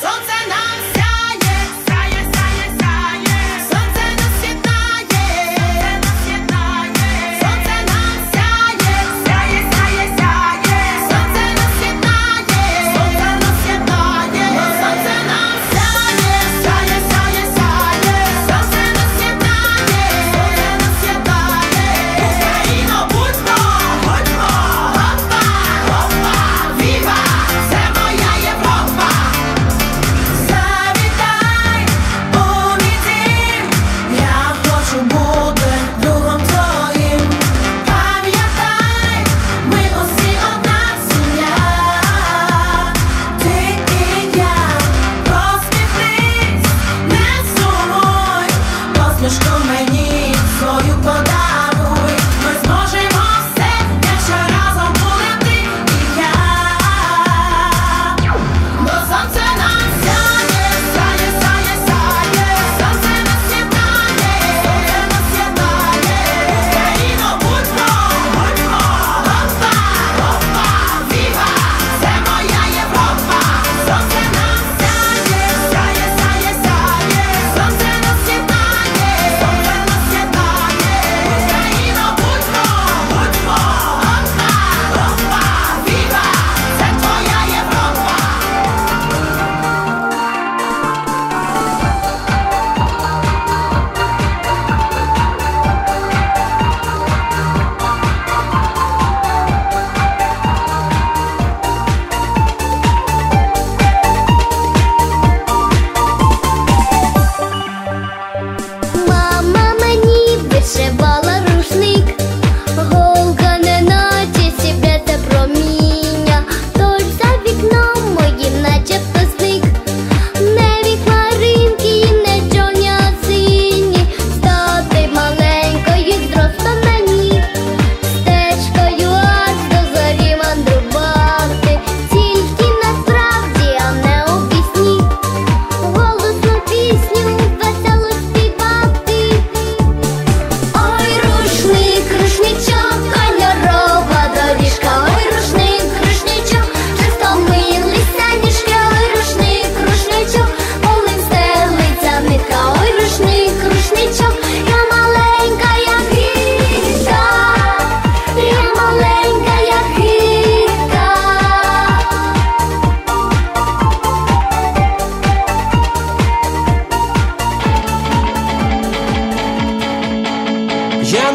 存在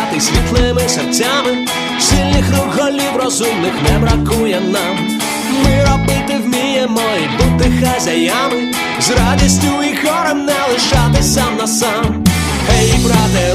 обійняти світлими серцями, сильних рук розумних не бракує нам. Ми робити вміємо і бути хазяями, з радістю і хором не лишати сам на сам. Ей, брате,